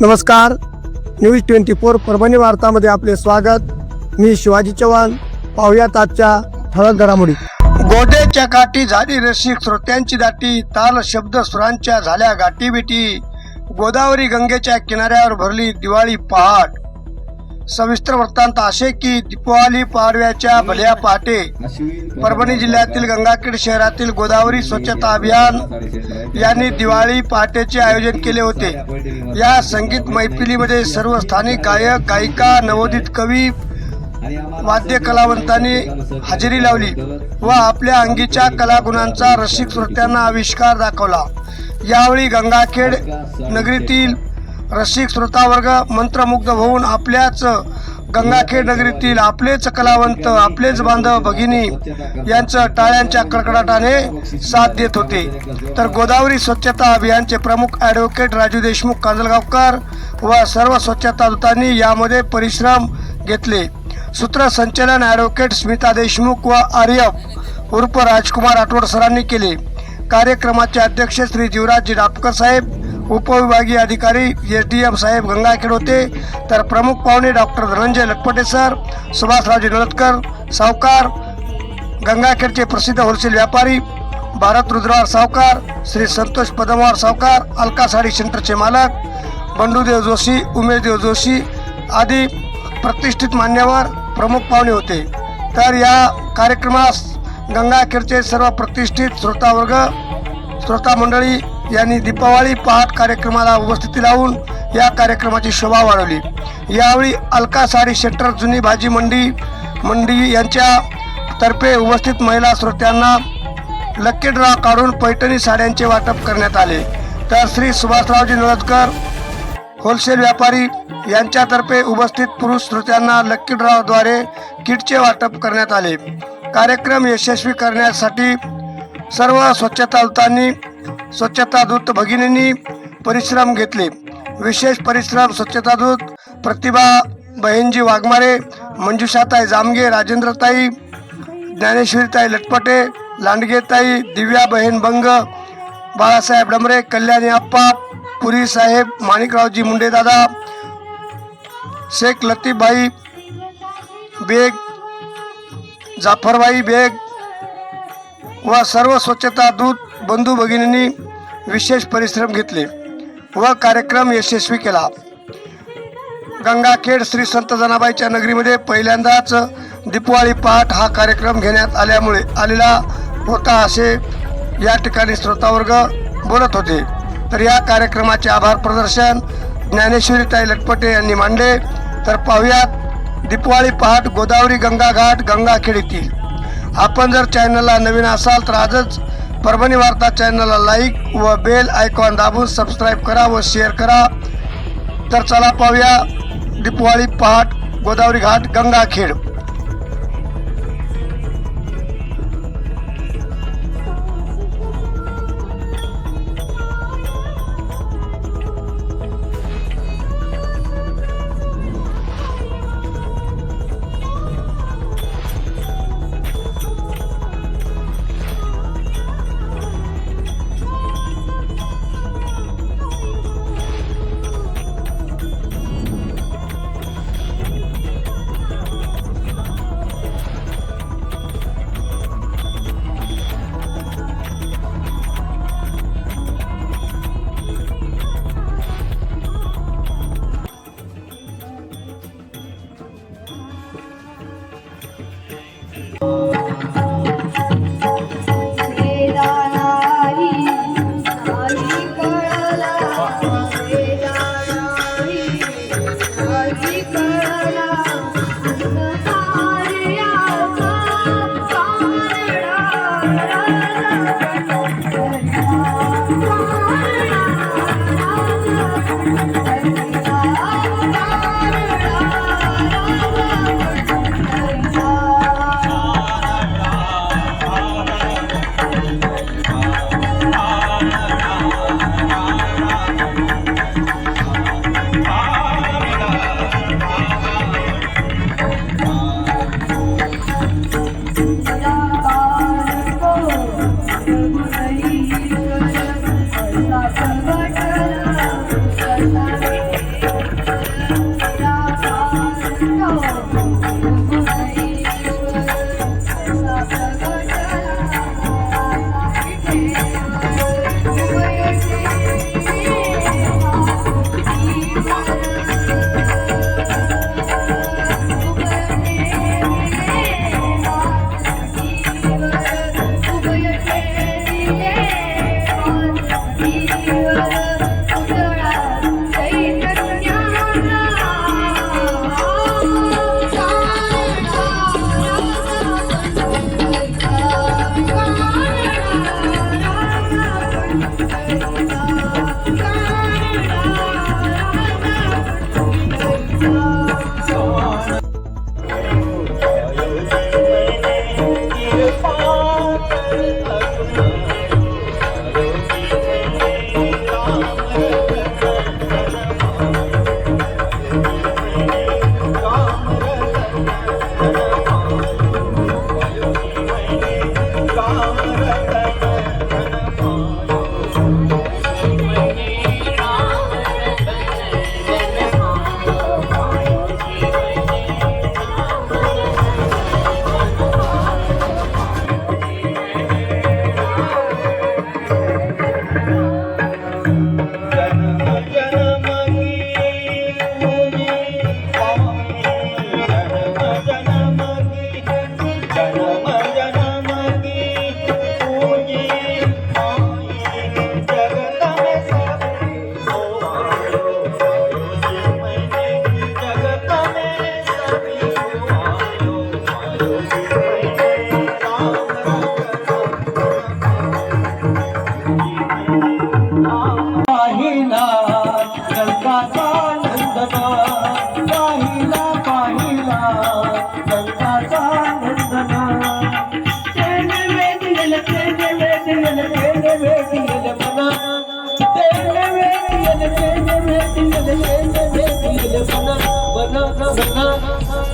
नमस्कार. News twenty four Parbhani वार्तामध्ये आपले स्वागत. मी शिवाजी चव्हाण. पाहुयात आजच्या ठळक घडामोडी. गोड्याच्या काठी झाली रसिक श्रोत्यांची दाटी ताल शब्द सुरांच्या झाल्या गाठी गाठीबिटी गोदावरी गंगेच्या किनाऱ्यावर भरली दिवाळी पहाट. सविस्तर वृत्तांत असे की दीपावली पाडव्याच्या भल्या पहाटे परभणी जिल्ह्यातील गंगाखेड शहरातील गोदावरी स्वच्छता अभियान यांनी दिवाळी पहाटेचे आयोजन केले होते. या संगीत मैफिलीमध्ये सर्व स्थानिक गायक गायिका नवोदित कवी वाद्य कलावंतांनी हजेरी लावली व आपल्या अंगीच्या कलागुणांचा रसिक श्रोत्यांना आविष्कार दाखवला. यावेळी गंगाखेड नगरीतील रसिक श्रोतावर्ग मंत्रमुग्ध होऊन आपल्याच गंगाखेड नगरीतील आपलेच कलावंत आपलेच बांधव भगिनी यांचं टाळ्यांच्या कडकडाटाने साथ देत होते. तर गोदावरी स्वच्छता अभियानचे प्रमुख ॲडव्होकेट राजू देशमुख कांजलगावकर व सर्व स्वच्छता दूतांनी यामध्ये परिश्रम घेतले. सूत्रसंचलन ॲडव्होकेट स्मिता देशमुख व आर्यप उर्फ राजकुमार आठवड सरांनी केले. कार्यक्रमाचे अध्यक्ष श्री जीवराजजी डापकर साहेब उपविभागीय अधिकारी एस डी एम साहेब गंगाखेड होते तर प्रमुख पाहुणे डॉक्टर धनंजय लटपटे सर सुभाषरावजी नळतकर सावकार गंगाखेडचे प्रसिद्ध होलसेल व्यापारी भारत रुद्रवार सावकार श्री संतोष पदमवार सावकार अलका साडी सेंटरचे मालक बंडूदेव जोशी उमेशदेव जोशी आदी प्रतिष्ठित मान्यवर प्रमुख पाहुणे होते. तर या कार्यक्रमास गंगाखेडचे सर्व प्रतिष्ठित श्रोतावर्ग श्रोता मंडळी यांनी दीपावली पहाट कार्यक्रमाला उपस्थिती लावून या कार्यक्रमाची शोभा वाढवली. यावेळी अलका साडी सेंटर जुनी भाजी मंडी मंडी यांच्या तर्फे उपस्थित महिला श्रोत्यांना लक्की ड्रॉ काढून पैठणी साड्यांचे वाटप करण्यात आले. तर श्री सुभाषरावजी नळदकर होलसेल व्यापारी यांच्यातर्फे उपस्थित पुरुष श्रोत्यांना लक्की ड्रॉद्वारे किटचे वाटप करण्यात आले. कार्यक्रम यशस्वी करण्यासाठी सर्व स्वच्छता स्वच्छता दूत भगिनींनी परिश्रम घेतले. विशेष परिश्रम स्वच्छता दूत प्रतिभा बहिणजी वाघमारे मंजुषाताई जामगे राजेंद्रताई ज्ञानेश्वरीताई लटपटे लांडगेताई दिव्या बहीण बंग बाळासाहेब डमरे कल्याणी आप्पा पुरी साहेब माणिकरावजी मुंडेदादा शेख लतीफभाई बेग जाफरबाई बेग व सर्व स्वच्छता दूत बंधू भगिनींनी विशेष परिश्रम घेतले व कार्यक्रम यशस्वी केला. गंगाखेड श्री संत जनाबाईच्या नगरीमध्ये पहिल्यांदाच दीपवाळी पहाट हा कार्यक्रम घेण्यात आल्यामुळे आलेला होता असे या ठिकाणी श्रोतावर्ग बोलत होते. तर या कार्यक्रमाचे आभार प्रदर्शन ज्ञानेश्वरीताई लटपटे यांनी मांडले. तर पाहुयात दीपवाळी पहाट गोदावरी गंगा घाट गंगाखेड येथील. आपण जर चॅनलला नवीन असाल तर आजच परभणी वार्ता चॅनलला लाईक व बेल आयकॉन दाबून सबस्क्राईब करा व शेअर करा. तर चला पाहूया दीपवाळी पहाट गोदावरी घाट गंगाखेड.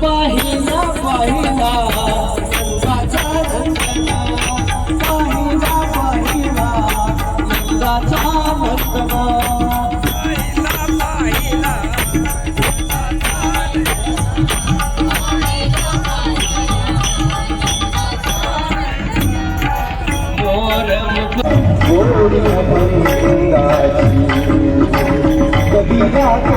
पाहिला पाहिला. कधी लागे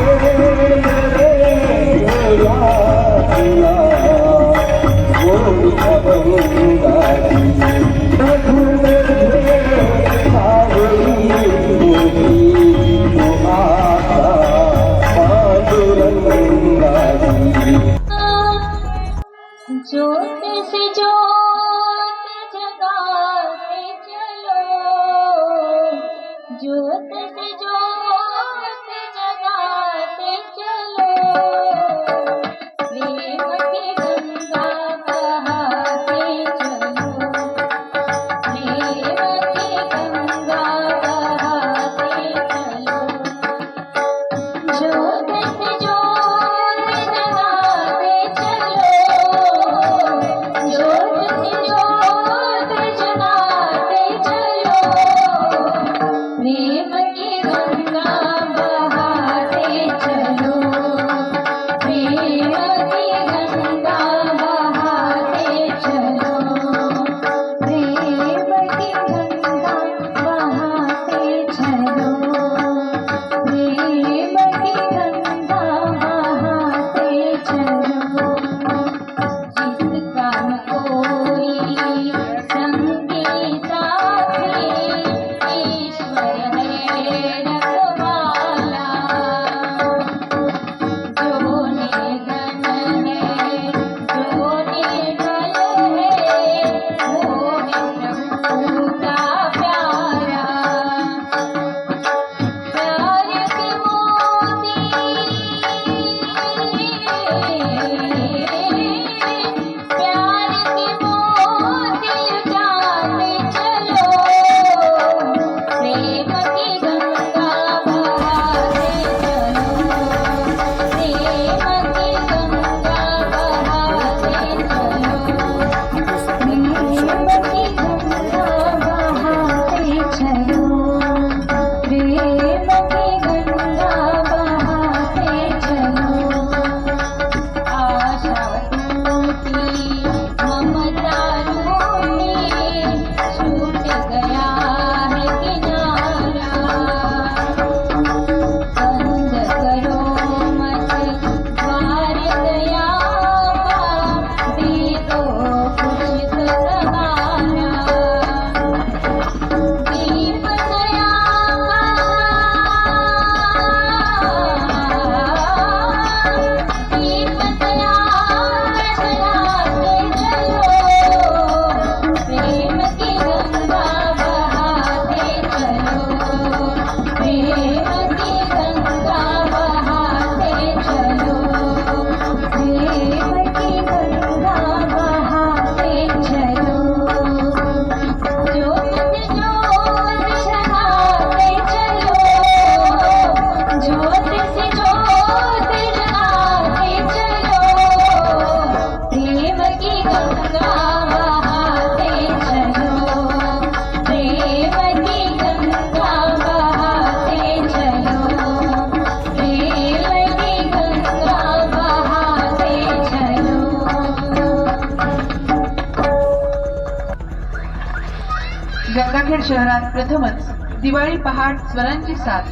दिवाळी पहाट स्वरांची साथ.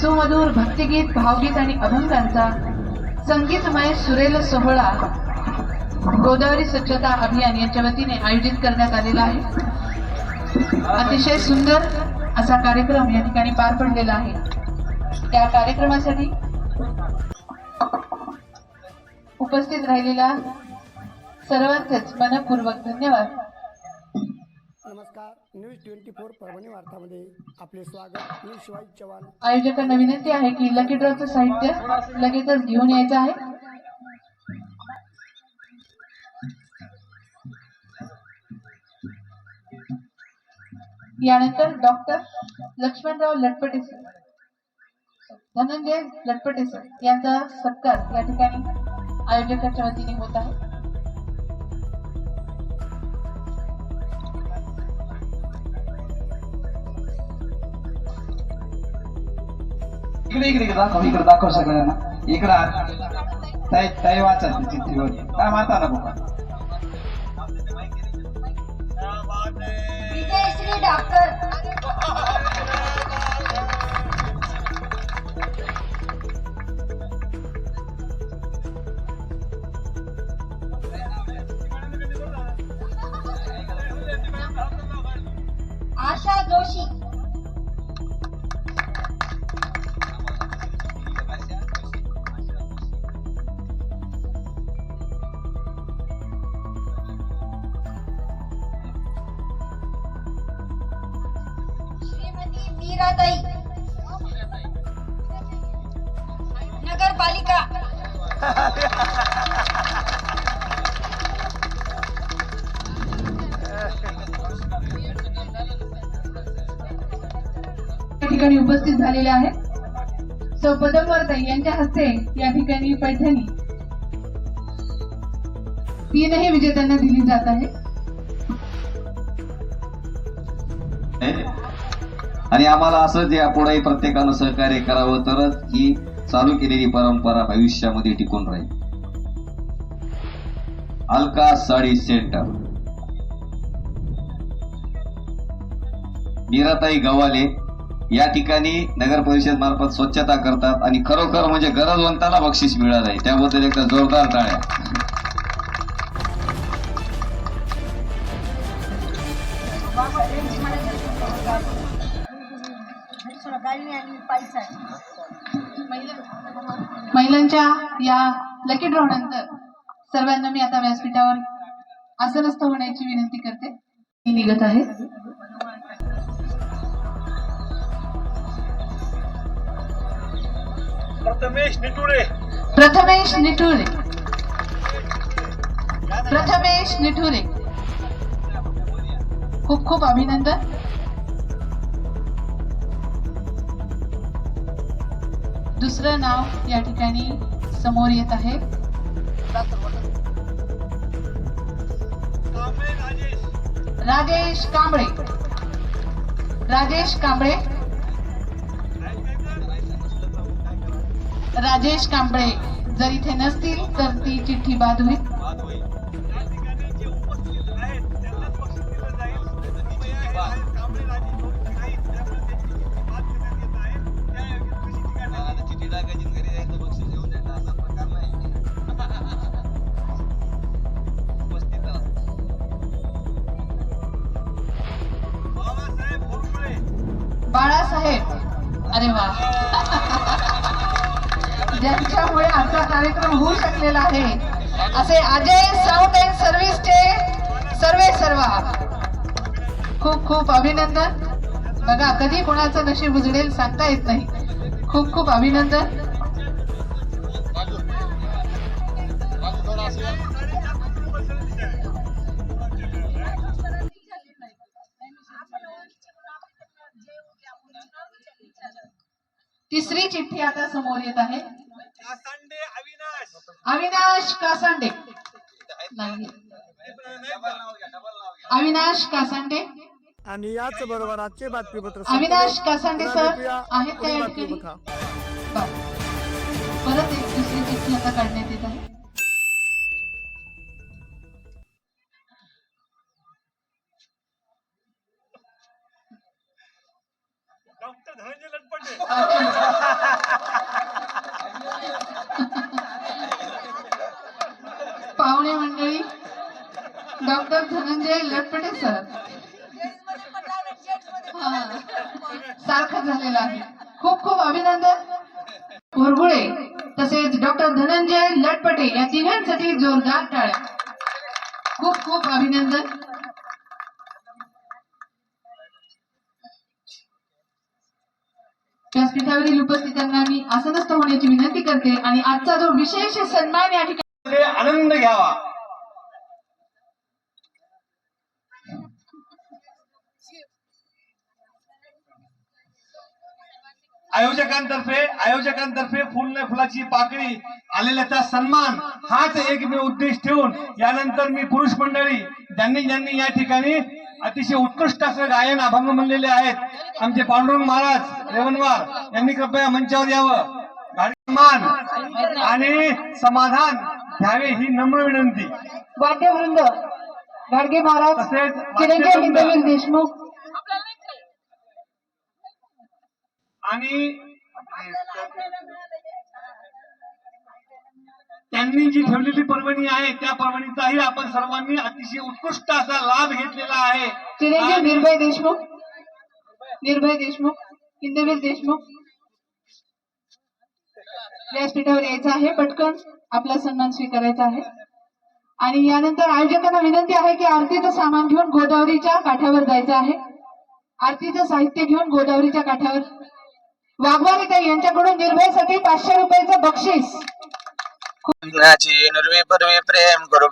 सुमधुर भक्तिगीत भावगीत आणि अभंगांचा संगीतमय सुरेल सोहळा गोदावरी स्वच्छता अभियान यांच्या वतीने आयोजित करण्यात आलेला आहे. अतिशय सुंदर असा कार्यक्रम या ठिकाणी पार पडलेला आहे. त्या कार्यक्रमासाठी उपस्थित राहिलेला सर्वांचेच मनपूर्वक धन्यवाद. नमस्कार. न्यूज ट्वेंटी फोर परभणी वार्तामध्ये आपले स्वागत. मी शिवाजी चव्हाण. आयोजकांना विनंती आहे की लकी ड्रॉचं साहित्य लगेचच घेऊन यायचं आहे? यानंतर doctor Laxmanrao Latpate sir. Dhananjay Latpate sir यांचा सत्कार या ठिकाणी आयोजकांच्या वतीने होत आहे. इकडे इकडे इकडे दाखव इकडे दाखव सगळ्यांना. इकडे ताई ताई वाचा ती चिठ्ठीवर काय माता नको का डॉक्टर. ठिकाणी उपस्थित झालेले आहेत. सौ पदमवर्ताई यांच्या हस्ते या ठिकाणी पैठणी. तीनही विजेत्यांना दिली जात आहे. आणि आम्हाला असं जे यापुढेही प्रत्येकानं सहकार्य करावं तरच ही चालू केलेली परंपरा भविष्यामध्ये टिकून राहील. अलका साडी सेंटर. मीराताई गव्हाले या ठिकाणी नगर परिषद मार्फत स्वच्छता करतात आणि खरोखर म्हणजे गरजवंताला बक्षीस मिळालं आहे त्याबद्दल एकदा जोरदार टाळ्या. महिलांच्या या लकी ड्रॉ नंतर सर्वांना मी आता व्यासपीठावर आसनस्थ होण्याची विनंती करते. मी निघत आहे. प्रथमेश निठुरे प्रथमेश निठुरे खूप खूप अभिनंदन. दुसरं नाव या ठिकाणी समोर येत आहे. राजेश कांबळे. राजेश कांबळे. राजेश कांबळे जर इथे नसतील तर ती चिठ्ठी बाद होईल खूप अभिनंदन बघा कधी कोणाचं नशीब उजडेल सांगता येत नाही खूप खूप अभिनंदन तिसरी चिठ्ठी आता समोर येत आहे अविनाश कासांडे अविनाश कासांडे आणि याच बरोबर आजचे बातमीपत्र अविनाश. कासांडे सर आहेत का पुढील या ठिकाणी बातमीपत्रात. बरं. परत एक दुसरी चिठ्ठी आता काढण्यात येत आहे पाहुणे मंडळी डॉक्टर धनंजय लटपटे सर सारखं झालेलं आहे. खूप खूप अभिनंदन. कोरगुळे तसेच डॉक्टर धनंजय लटपटे या तिघांसाठी जोरदार टाळ्या. खूप खूप अभिनंदन. व्यासपीठावरील उपस्थितांना मी आसनस्थ होण्याची विनंती करते आणि आजचा जो विशेष सन्मान या ठिकाणी आनंद घ्यावा. आयोजकांतर्फे आयोजकांतर्फे फुल फुलाची पाकळी आलेल्याचा सन्मान हाच एकमेव उद्देश ठेवून यानंतर मी पुरुष मंडळी ज्यांनी ज्यांनी या ठिकाणी अतिशय उत्कृष्ट असं गायन अभंग म्हणलेले आहेत आमचे पांडुरंग महाराज रेवणवार यांनी कृपया मंचावर यावं. मान आणि समाधान घ्यावे ही नम्र विनंती. वाद्यवृंद गाडगे महाराज चिरंजीव देशमुख आणि त्यांनी जी ठेवलेली पर्वणी आहे त्या पर्वणीचाही आपण सर्वांनी अतिशय उत्कृष्ट असा लाभ घेतलेला आहे. चिरंजीव निर्भय देशमुख. निर्भय देशमुख हिंदवीर देशमुख. व्यासपीठावर यायचं आहे पटकन आपला सन्मान स्वीकारायचा आहे. आणि यानंतर आयोजकांना विनंती आहे की आरतीचं सामान घेऊन गोदावरीच्या काठावर जायचं आहे. आरतीचं साहित्य घेऊन गोदावरीच्या काठावर वाघवारीकर यांच्याकडून निर्भयसाठी पाचशे रुपयाचं बक्षीस. नाची नुर्वी प्रेम करू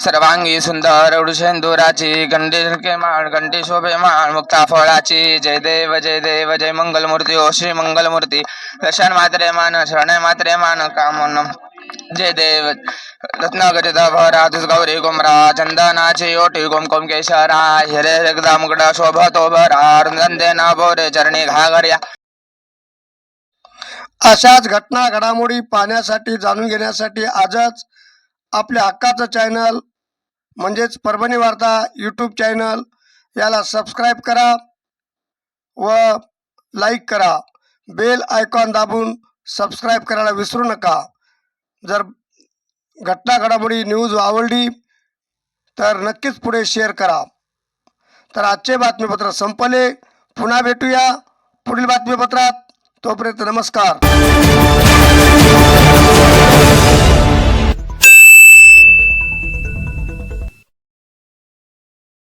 सर्वांगी सुंदर उडुशेंदुराची गंडी माळ गंडी शोभे माळ मुक्ता फळाची जय देव जय देव जय मंगलमूर्ती ओ श्री मंगलमूर्ती दर्शन मात्रे मान शरण मात्रे मान कामन जय देव रत्न गजद भरा गौरी गुमरा चंदनाची ओटी कुमकुम केशरा हिरे एकदा मुगड शोभतो भरा रुंदन देना बोरे चरणी घागर्या अशाच घटना घडामोडी पाहण्यासाठी जाणून घेण्यासाठी आजच आपल्या हक्काचं चॅनल म्हणजेच परभणी वार्ता यूट्यूब चॅनल याला सबस्क्राईब करा व लाईक करा. बेल आयकॉन दाबून सबस्क्राईब करायला विसरू नका. जर घटना घडामोडी न्यूज आवडली तर नक्कीच पुढे शेअर करा. तर आजचे बातमीपत्र संपले. पुन्हा भेटूया पुढील बातमीपत्रात. तोपर्यंत नमस्कार.